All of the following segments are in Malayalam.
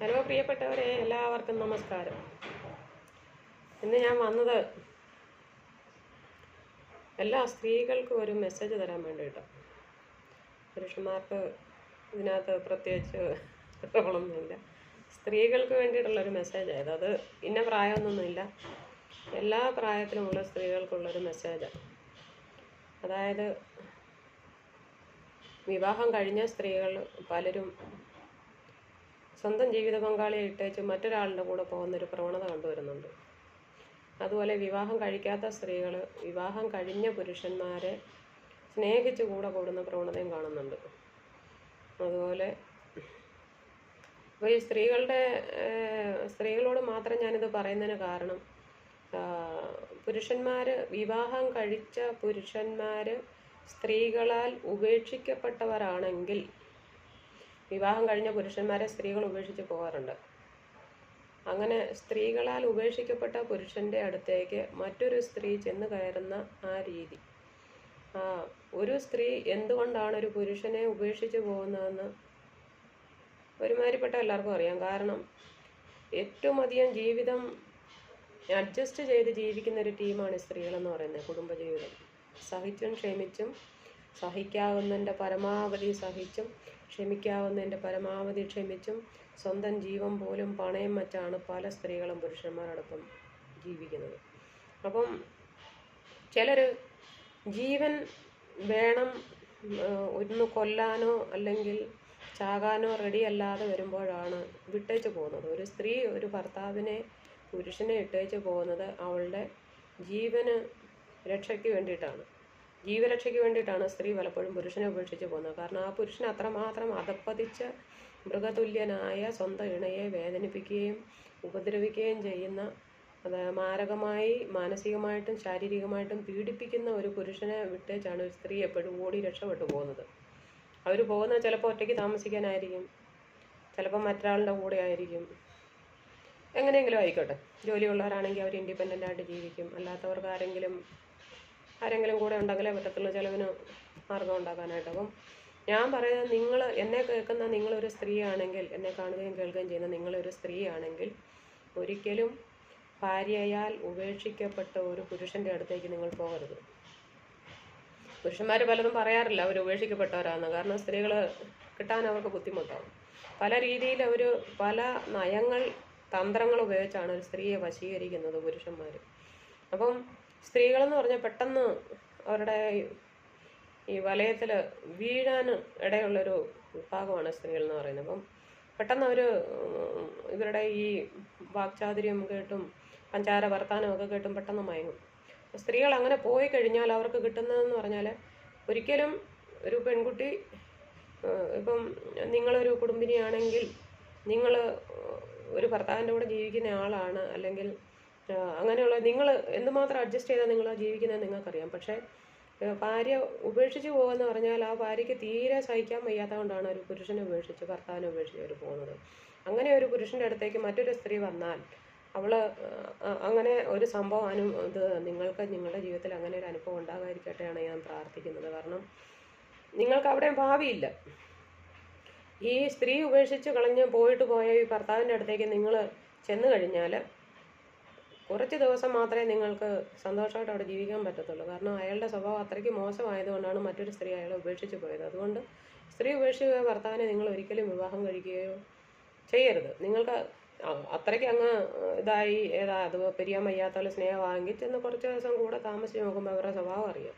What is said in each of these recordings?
ഹലോ പ്രിയപ്പെട്ടവരെ എല്ലാവർക്കും നമസ്കാരം. ഇന്ന് ഞാൻ വന്നത് എല്ലാ സ്ത്രീകൾക്കും ഒരു മെസ്സേജ് തരാൻ വേണ്ടിയിട്ട്. പുരുഷന്മാർക്ക് ഇതിനകത്ത് പ്രത്യേകിച്ച് റോളൊന്നുമില്ല സ്ത്രീകൾക്ക് വേണ്ടിയിട്ടുള്ളൊരു മെസ്സേജായത് അത് ഇന്ന പ്രായമൊന്നുമില്ല. എല്ലാ പ്രായത്തിലുമുള്ള സ്ത്രീകൾക്കുള്ളൊരു മെസ്സേജാണ് അതായത് വിവാഹം കഴിഞ്ഞ സ്ത്രീകൾ പലരും സ്വന്തം ജീവിത പങ്കാളിയെ ഇട്ടേച്ച് മറ്റൊരാളുടെ കൂടെ പോകുന്നൊരു പ്രവണത കണ്ടുവരുന്നുണ്ട്. അതുപോലെ വിവാഹം കഴിക്കാത്ത സ്ത്രീകൾ വിവാഹം കഴിഞ്ഞ പുരുഷന്മാരെ സ്നേഹിച്ച് കൂടെ കൂടുന്ന പ്രവണതയും കാണുന്നുണ്ട്. അതുപോലെ അപ്പോൾ ഈ സ്ത്രീകളുടെ സ്ത്രീകളോട് മാത്രം ഞാനിത് പറയുന്നതിന് കാരണം പുരുഷന്മാർ വിവാഹം കഴിച്ച പുരുഷന്മാർ സ്ത്രീകളാൽ ഉപേക്ഷിക്കപ്പെട്ടവരാണെങ്കിൽ വിവാഹം കഴിഞ്ഞ പുരുഷന്മാരെ സ്ത്രീകൾ ഉപേക്ഷിച്ച് പോകാറുണ്ട്. അങ്ങനെ സ്ത്രീകളാൽ ഉപേക്ഷിക്കപ്പെട്ട പുരുഷന്റെ അടുത്തേക്ക് മറ്റൊരു സ്ത്രീ ചെന്ന് കയറുന്ന ആ രീതി. ഒരു സ്ത്രീ എന്തുകൊണ്ടാണ് ഒരു പുരുഷനെ ഉപേക്ഷിച്ച് പോകുന്നതെന്ന് ഒരുമാതിരിപ്പെട്ട എല്ലാവർക്കും അറിയാം. കാരണം ഏറ്റവും അധികം ജീവിതം അഡ്ജസ്റ്റ് ചെയ്ത് ജീവിക്കുന്ന ഒരു ടീമാണ് സ്ത്രീകളെന്ന് പറയുന്നത് കുടുംബജീവിതം. സഹിച്ചും ക്ഷമിച്ചും സഹിക്കാവുന്നതിന്റെ പരമാവധി സഹിച്ചും ക്ഷമിക്കാവുന്നതിന്റെ പരമാവധി ക്ഷമിച്ചും സ്വന്തം ജീവൻ പോലും പണയം വച്ചാണ് പല സ്ത്രീകളും പുരുഷന്മാരോടൊപ്പം ജീവിക്കുന്നത്. അപ്പം ചിലർ ജീവൻ വേണം ഒന്ന് കൊല്ലാനോ അല്ലെങ്കിൽ ചാകാനോ റെഡി അല്ലാതെ വരുമ്പോഴാണ് വിട്ടേച്ച് പോകുന്നത്. ഒരു സ്ത്രീ ഒരു ഭർത്താവിനെ പുരുഷനെ ഇട്ടേച്ച് പോകുന്നത് അവളുടെ ജീവന് രക്ഷയ്ക്ക് വേണ്ടിയിട്ടാണ്. ജീവരക്ഷയ്ക്ക് വേണ്ടിയിട്ടാണ് സ്ത്രീ പലപ്പോഴും പുരുഷനെ ഉപേക്ഷിച്ച് പോകുന്നത്. കാരണം ആ പുരുഷൻ അത്രമാത്രം അധപ്പതിച്ച മൃഗതുല്യനായ സ്വന്തം ഇണയെ വേദനിപ്പിക്കുകയും ഉപദ്രവിക്കുകയും ചെയ്യുന്ന അത് മാരകമായി മാനസികമായിട്ടും ശാരീരികമായിട്ടും പീഡിപ്പിക്കുന്ന ഒരു പുരുഷനെ വിട്ടേച്ചാണ് ഒരു സ്ത്രീ എപ്പോഴും ഓടി രക്ഷപ്പെട്ടു പോകുന്നത്. അവർ പോകുന്നത് ചിലപ്പോൾ ഒറ്റയ്ക്ക് താമസിക്കാനായിരിക്കും. ചിലപ്പോൾ മറ്റൊരാളുടെ കൂടെ ആയിരിക്കും. എങ്ങനെയെങ്കിലും ആയിക്കോട്ടെ. ജോലിയുള്ളവരാണെങ്കിൽ അവർ ഇൻഡിപെൻഡന്റ് ആയിട്ട് ജീവിക്കും. അല്ലാത്തവർക്ക് ആരെങ്കിലും ആരെങ്കിലും കൂടെ ഉണ്ടെങ്കിലേ പറ്റത്തുള്ളൂ. ചിലവിന് മാർഗം ഉണ്ടാക്കാനായിട്ട്. അപ്പം ഞാൻ പറയുന്നത് നിങ്ങൾ എന്നെ കേൾക്കുന്ന നിങ്ങളൊരു സ്ത്രീയാണെങ്കിൽ എന്നെ കാണുകയും കേൾക്കുകയും ചെയ്യുന്ന നിങ്ങളൊരു സ്ത്രീയാണെങ്കിൽ ഒരിക്കലും ഭാര്യയാൽ ഉപേക്ഷിക്കപ്പെട്ട ഒരു പുരുഷന്റെ അടുത്തേക്ക് നിങ്ങൾ പോകരുത്. പുരുഷന്മാർ പലതും പറയാറില്ല അവർ ഉപേക്ഷിക്കപ്പെട്ടവരാണെന്ന്. കാരണം സ്ത്രീകൾ കിട്ടാൻ അവർക്ക് ബുദ്ധിമുട്ടാണ് പല രീതിയിൽ അവർ പല നയങ്ങൾ തന്ത്രങ്ങൾ ഉപയോഗിച്ചാണ് ഒരു സ്ത്രീയെ വശീകരിക്കുന്നത് പുരുഷന്മാർ അപ്പം സ്ത്രീകളെന്ന് പറഞ്ഞാൽ പെട്ടെന്ന് അവരുടെ ഈ വലയത്തിൽ വീഴാൻ ഇടയുള്ളൊരു വിഭാഗമാണ് സ്ത്രീകൾ എന്ന് പറയുന്നത്. അപ്പം പെട്ടെന്ന് അവർ ഇവരുടെ ഈ വാക്ചാതുര്യം കേട്ടും പഞ്ചാര വർത്താനം ഒക്കെ കേട്ടും പെട്ടെന്ന് മയങ്ങും. സ്ത്രീകൾ അങ്ങനെ പോയി കഴിഞ്ഞാൽ അവർക്ക് കിട്ടുന്നതെന്ന് പറഞ്ഞാൽ ഒരിക്കലും ഒരു പെൺകുട്ടി ഇപ്പം നിങ്ങളൊരു കുടുംബിനിയാണെങ്കിൽ നിങ്ങൾ ഒരു ഭർത്താവിന്റെ കൂടെ ജീവിക്കുന്ന ആളാണ് അല്ലെങ്കിൽ അങ്ങനെയുള്ള നിങ്ങൾ എന്തുമാത്രം അഡ്ജസ്റ്റ് ചെയ്താൽ നിങ്ങൾ ജീവിക്കുന്നത് നിങ്ങൾക്കറിയാം. പക്ഷേ ഭാര്യ ഉപേക്ഷിച്ച് പോകുമെന്ന് പറഞ്ഞാൽ ആ ഭാര്യയ്ക്ക് തീരെ സഹിക്കാൻ വയ്യാത്തതുകൊണ്ടാണ് ഒരു പുരുഷനെ ഉപേക്ഷിച്ച് ഭർത്താവിനെ ഉപേക്ഷിച്ച് അവർ പോകുന്നത്. അങ്ങനെ ഒരു പുരുഷന്റെ അടുത്തേക്ക് മറ്റൊരു സ്ത്രീ വന്നാൽ അവൾ അങ്ങനെ ഒരു സംഭവം അനു ഇത് നിങ്ങൾക്ക് നിങ്ങളുടെ ജീവിതത്തിൽ അങ്ങനെ ഒരു അനുഭവം ഉണ്ടാകാതിരിക്കട്ടെയാണ് ഞാൻ പ്രാർത്ഥിക്കുന്നത്. കാരണം നിങ്ങൾക്ക് അവിടെ ഭാവിയില്ല. ഈ സ്ത്രീ ഉപേക്ഷിച്ച് കളഞ്ഞ് പോയിട്ട് പോയ ഈ ഭർത്താവിന്റെ അടുത്തേക്ക് നിങ്ങൾ ചെന്നു കഴിഞ്ഞാൽ കുറച്ച് ദിവസം മാത്രമേ നിങ്ങൾക്ക് സന്തോഷമായിട്ട് അവിടെ ജീവിക്കാൻ പറ്റത്തുള്ളൂ. കാരണം അയാളുടെ സ്വഭാവം അത്രയ്ക്ക് മോശമായതുകൊണ്ടാണ് മറ്റൊരു സ്ത്രീ അയാളെ ഉപേക്ഷിച്ച് പോയത്. അതുകൊണ്ട് സ്ത്രീ ഉപേക്ഷിച്ച് പോയ ഭർത്താവിനെ നിങ്ങൾ ഒരിക്കലും വിവാഹം കഴിക്കുകയോ ചെയ്യരുത്. നിങ്ങൾക്ക് അത്രയ്ക്ക് അങ്ങ് ഇതായി ഏതാ അത് പിരിയാൻ സ്നേഹം സ്നേഹമാണെങ്കിൽ ചെന്ന് കുറച്ച് ദിവസം കൂടെ താമസിച്ച് നോക്കുമ്പോൾ അവരുടെ സ്വഭാവം അറിയാം.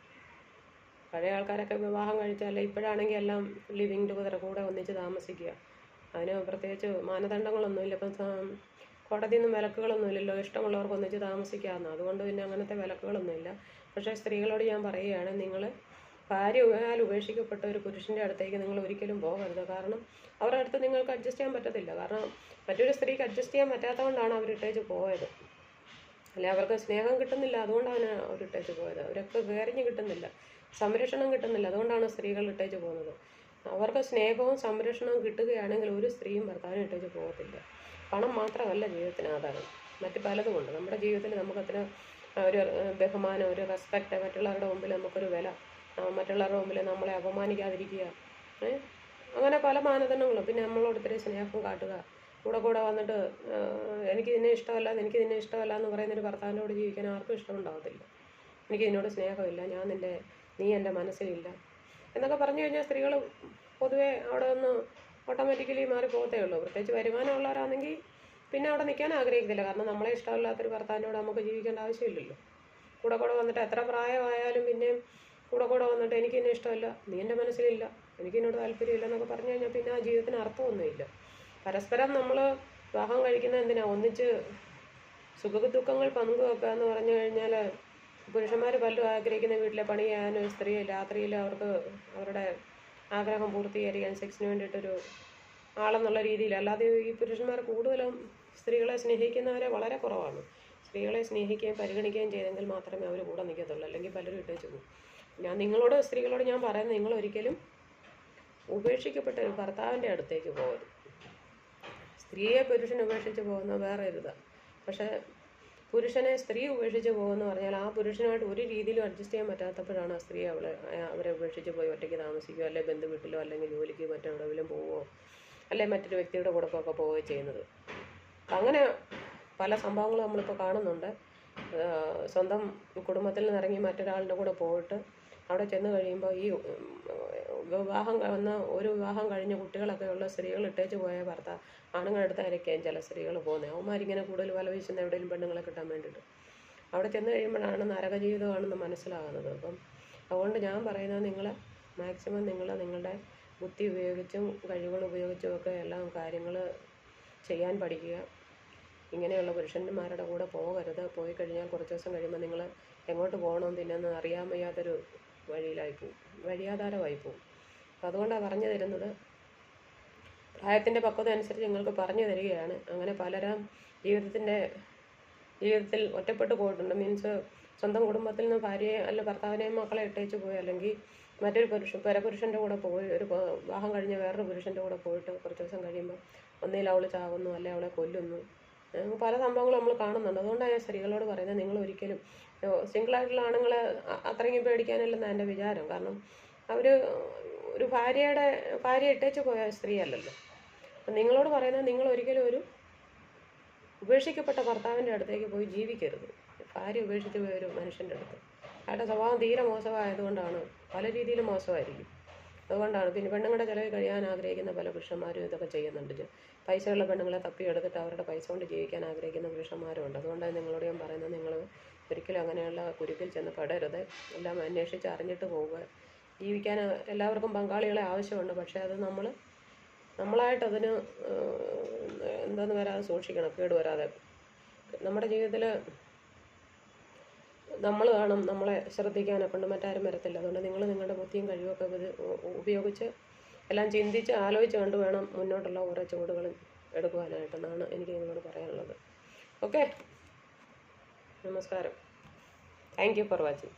പഴയ ആൾക്കാരൊക്കെ വിവാഹം കഴിച്ചാൽ ഇപ്പോഴാണെങ്കിൽ എല്ലാം ലിവിങ് ടുഗദർ കൂടെ ഒന്നിച്ച് താമസിക്കുക. അതിന് പ്രത്യേകിച്ച് മാനദണ്ഡങ്ങളൊന്നുമില്ല. ഇപ്പം കോടതിയിൽ നിന്നും വിലക്കുകളൊന്നുമില്ലല്ലോ. ഇഷ്ടമുള്ളവർക്ക് ഒന്നിച്ച് താമസിക്കാമെന്ന് അതുകൊണ്ട് പിന്നെ അങ്ങനത്തെ വിലക്കുകളൊന്നുമില്ല. പക്ഷേ സ്ത്രീകളോട് ഞാൻ പറയുകയാണ് നിങ്ങൾ ഭാര്യ ഉപയാൽ ഉപേക്ഷിക്കപ്പെട്ട ഒരു പുരുഷന്റെ അടുത്തേക്ക് നിങ്ങൾ ഒരിക്കലും പോകരുത്. കാരണം അവരുടെ അടുത്ത് നിങ്ങൾക്ക് അഡ്ജസ്റ്റ് ചെയ്യാൻ പറ്റത്തില്ല. കാരണം മറ്റൊരു സ്ത്രീക്ക് അഡ്ജസ്റ്റ് ചെയ്യാൻ പറ്റാത്തതുകൊണ്ടാണ് അവർ ഇട്ടേച്ച് പോയത്. അല്ലെ അവർക്ക് സ്നേഹം കിട്ടുന്നില്ല. അതുകൊണ്ടാണ് അവർ ഇട്ടേച്ച് പോയത്. അവരൊക്കെ വേറിഞ്ഞ് കിട്ടുന്നില്ല. സംരക്ഷണം കിട്ടുന്നില്ല. അതുകൊണ്ടാണ് സ്ത്രീകൾ ഇട്ടേച്ച് പോകുന്നത്. അവർക്ക് സ്നേഹവും സംരക്ഷണവും കിട്ടുകയാണെങ്കിൽ ഒരു സ്ത്രീയും ഭർത്താവിനെ ഇട്ടേച്ച് പോകത്തില്ല. പണം മാത്രമല്ല ജീവിതത്തിന് ആധാരം മറ്റ് പലതുമുണ്ട് നമ്മുടെ ജീവിതത്തിൽ നമുക്കത്ര ഒരു ബഹുമാനം ഒരു റെസ്പെക്റ്റ് മറ്റുള്ളവരുടെ മുമ്പിൽ നമുക്കൊരു വില മറ്റുള്ളവരുടെ മുമ്പിൽ നമ്മളെ അപമാനിക്കാതിരിക്കുക അങ്ങനെ പല മാനദണ്ഡങ്ങളും പിന്നെ നമ്മളോട് ഇത്തിരി സ്നേഹം കാട്ടുക. കൂടെ കൂടെ വന്നിട്ട് എനിക്ക് നിന്നെ ഇഷ്ടമല്ല എനിക്ക് നിന്നെ ഇഷ്ടമല്ല എന്ന് പറയുന്ന പറയുന്നൊരു ഭർത്താവിനോട് ജീവിക്കാൻ ആർക്കും ഇഷ്ടമുണ്ടാകത്തില്ല എനിക്ക് നിന്നോട് സ്നേഹമില്ല. ഞാൻ നിന്റെ നീ എന്റെ മനസ്സിലില്ല. എന്നൊക്കെ പറഞ്ഞു കഴിഞ്ഞാൽ സ്ത്രീകൾ പൊതുവേ അവിടെ നിന്ന് ഓട്ടോമാറ്റിക്കലി മാറി പോകത്തേ ഉള്ളൂ. പ്രത്യേകിച്ച് വരുമാനമുള്ളവരാണെങ്കിൽ പിന്നെ അവിടെ നിൽക്കാൻ ആഗ്രഹിക്കത്തില്ല. കാരണം നമ്മളെ ഇഷ്ടമില്ലാത്തൊരു ഭർത്താവിനോട് നമുക്ക് ജീവിക്കേണ്ട ആവശ്യമില്ലല്ലോ. കൂടെ കൂടെ വന്നിട്ട് എത്ര പ്രായമായാലും പിന്നെയും കൂടെ കൂടെ വന്നിട്ട് എനിക്ക് എന്നെ ഇഷ്ടമല്ല നീ എന്റെ മനസ്സിലില്ല എനിക്ക് എന്നോട് താല്പര്യമില്ല എന്നൊക്കെ പറഞ്ഞു കഴിഞ്ഞാൽ പിന്നെ ആ ജീവിതത്തിന് അർത്ഥമൊന്നുമില്ല. പരസ്പരം നമ്മൾ വിവാഹം കഴിക്കുന്ന എന്തിനാ? ഒന്നിച്ച് സുഖ ദുഃഖങ്ങൾ പങ്കുവെക്കുക എന്ന് പറഞ്ഞു കഴിഞ്ഞാൽ പുരുഷന്മാർ പലരും ആഗ്രഹിക്കുന്ന വീട്ടിലെ പണി ചെയ്യാനും സ്ത്രീ രാത്രിയിൽ അവർക്ക് അവരുടെ ആഗ്രഹം പൂർത്തീകരിക്കാൻ സെക്സിന് വേണ്ടിയിട്ടൊരു ആളെന്നുള്ള രീതിയിൽ. അല്ലാതെ ഈ പുരുഷന്മാർ കൂടുതലും സ്ത്രീകളെ സ്നേഹിക്കുന്നവരെ വളരെ കുറവാണ്. സ്ത്രീകളെ സ്നേഹിക്കുകയും പരിഗണിക്കുകയും ചെയ്തെങ്കിൽ മാത്രമേ അവർ കൂടെ നിൽക്കത്തുള്ളൂ. അല്ലെങ്കിൽ പലരും ഇട്ടേച്ചു പോകും. ഞാൻ നിങ്ങളോട് സ്ത്രീകളോട് ഞാൻ പറയുന്നത് നിങ്ങൾ ഒരിക്കലും ഉപേക്ഷിക്കപ്പെട്ട ഒരു ഭർത്താവിന്റെ അടുത്തേക്ക് പോകരുത്. സ്ത്രീയെ പുരുഷൻ ഉപേക്ഷിച്ച് പോകുന്ന വേറെ ഒരിതാണ് പക്ഷേ പുരുഷനെ സ്ത്രീ ഉപേക്ഷിച്ച് പോകുമെന്ന് പറഞ്ഞാൽ ആ പുരുഷനുമായിട്ട് ഒരു രീതിയിലും അഡ്ജസ്റ്റ് ചെയ്യാൻ പറ്റാത്തപ്പോഴാണ് ആ സ്ത്രീ അവളെ അവരെ ഉപേക്ഷിച്ച് പോയി ഒറ്റയ്ക്ക് താമസിക്കുകയോ അല്ലെങ്കിൽ ബന്ധു വീട്ടിലോ അല്ലെങ്കിൽ ജോലിക്ക് മറ്റെവിടെയെങ്കിലും പോവുമോ അല്ലെങ്കിൽ മറ്റൊരു വ്യക്തിയുടെ കൂടെ ഒക്കെ പോവുകയോ ചെയ്യുന്നത്. അങ്ങനെ പല സംഭവങ്ങളും നമ്മളിപ്പോൾ കാണുന്നുണ്ട്. സ്വന്തം കുടുംബത്തിൽ നിന്ന് ഇറങ്ങി മറ്റൊരാളുടെ കൂടെ പോയിട്ട് അവിടെ ചെന്ന് കഴിയുമ്പോൾ ഈ വിവാഹം വന്ന ഒരു വിവാഹം കഴിഞ്ഞ കുട്ടികളൊക്കെ ഉള്ള സ്ത്രീകൾ ഇട്ടേച്ച് പോയ ഭർത്ത ആണുങ്ങളുടെ അടുത്തായിരിക്കും ചില സ്ത്രീകൾ പോകുന്നത് അവന്മാരിങ്ങനെ കൂടുതൽ വല വീശുന്ന എവിടെയെങ്കിലും പെണ്ണുങ്ങളെ കിട്ടാൻ വേണ്ടിയിട്ട്. അവിടെ ചെന്ന് കഴിയുമ്പോഴാണ് നരക ജീവിതമാണെന്ന് മനസ്സിലാകുന്നത്. അപ്പം അതുകൊണ്ട് ഞാൻ പറയുന്നത് നിങ്ങൾ മാക്സിമം നിങ്ങൾ നിങ്ങളുടെ ബുദ്ധി ഉപയോഗിച്ചും കഴിവുകൾ ഉപയോഗിച്ചും ഒക്കെ എല്ലാം കാര്യങ്ങൾ ചെയ്യാൻ പഠിക്കുക. ഇങ്ങനെയുള്ള പുരുഷന്മാരുടെ കൂടെ പോകരുത്. പോയി കഴിഞ്ഞാൽ കുറച്ച് ദിവസം കഴിയുമ്പോൾ നിങ്ങൾ എങ്ങോട്ട് പോകണം പിന്നെ ഒന്ന് അറിയാൻ വയ്യാത്തൊരു വഴിയിലായി പോവും. വഴിയാധാരമായി അപ്പം അതുകൊണ്ടാണ് പറഞ്ഞു തരുന്നത്. പ്രായത്തിന്റെ പക്വത അനുസരിച്ച് നിങ്ങൾക്ക് പറഞ്ഞു തരികയാണ്. അങ്ങനെ പലരും ജീവിതത്തിന്റെ ജീവിതത്തിൽ ഒറ്റപ്പെട്ടു പോയിട്ടുണ്ട്. മീൻസ് സ്വന്തം കുടുംബത്തിൽ നിന്ന് ഭാര്യയെ അല്ല ഭർത്താവിനെയും മക്കളെ ഇട്ടേച്ച് പോയി അല്ലെങ്കിൽ മറ്റൊരു പുരുഷൻ പരപുരുഷന്റെ കൂടെ പോയി ഒരു വിവാഹം കഴിഞ്ഞ വേറൊരു പുരുഷന്റെ കൂടെ പോയിട്ട് കുറച്ച് ദിവസം കഴിയുമ്പോൾ ഒന്നിൽ അവൾ ചാവുന്നു അല്ലെ അവളെ കൊല്ലുന്നു. പല സംഭവങ്ങളും നമ്മൾ കാണുന്നുണ്ട്. അതുകൊണ്ടാണ് ഞാൻ സ്ത്രീകളോട് പറയുന്നത് നിങ്ങൾ ഒരിക്കലും സിംഗിളായിട്ടുള്ള ആണുങ്ങളെ അത്രയും പേടിക്കാനില്ലെന്നാണ് എന്റെ വിചാരം. കാരണം അവർ ഒരു ഭാര്യയുടെ ഭാര്യ ഇട്ടേച്ച് പോയ സ്ത്രീ അല്ലല്ലോ അപ്പം നിങ്ങളോട് പറയുന്നത് നിങ്ങൾ ഒരിക്കലും ഒരു ഉപേക്ഷിക്കപ്പെട്ട ഭർത്താവിന്റെ അടുത്തേക്ക് പോയി ജീവിക്കരുത്. ഭാര്യ ഉപേക്ഷിച്ച് പോയ ഒരു മനുഷ്യന്റെ അടുത്ത്. അയാളുടെ സ്വഭാവം തീരെ മോശമായതുകൊണ്ടാണ് പല രീതിയിലും മോശമായിരിക്കും. അതുകൊണ്ടാണ്. പിന്നെ പെണ്ണുങ്ങളുടെ ചിലവ് കഴിയാൻ ആഗ്രഹിക്കുന്ന പല പുരുഷന്മാരും ഇതൊക്കെ ചെയ്യുന്നുണ്ട്. പൈസയുള്ള പെണ്ണുങ്ങളെ തപ്പിയെടുത്തിട്ട് അവരുടെ പൈസ കൊണ്ട് ജീവിക്കാൻ ആഗ്രഹിക്കുന്ന പുരുഷന്മാരും ഉണ്ട്. അതുകൊണ്ടാണ് നിങ്ങളോട് ഞാൻ പറയുന്നത്. നിങ്ങൾ ഒരിക്കലും അങ്ങനെയുള്ള കുരുക്കിൽ ചെന്ന് പെടരുത്. എല്ലാം അന്വേഷിച്ച് അറിഞ്ഞിട്ട് പോവുക. ജീവിക്കാൻ എല്ലാവർക്കും പങ്കാളികളെ ആവശ്യമുണ്ട്. പക്ഷേ അത് നമ്മൾ നമ്മളായിട്ട് അതിന് എന്താന്ന് വരാതെ സൂക്ഷിക്കണം. കേട് വരാതെ നമ്മുടെ ജീവിതത്തിൽ നമ്മൾ വേണം നമ്മളെ ശ്രദ്ധിക്കാനെ കൊണ്ട് മറ്റാരും വരത്തില്ല. അതുകൊണ്ട് നിങ്ങൾ നിങ്ങളുടെ ബുദ്ധിയും കഴിവൊക്കെ ഉപ- ഉപയോഗിച്ച് എല്ലാം ചിന്തിച്ച് ആലോചിച്ച് കണ്ട് വേണം മുന്നോട്ടുള്ള ഓരോ ചുവടുകളും എടുക്കുവാനായിട്ട് എന്നാണ് എനിക്ക് നിങ്ങളോട് പറയാനുള്ളത്. ഓക്കെ? നമസ്കാരം. Thank you for watching.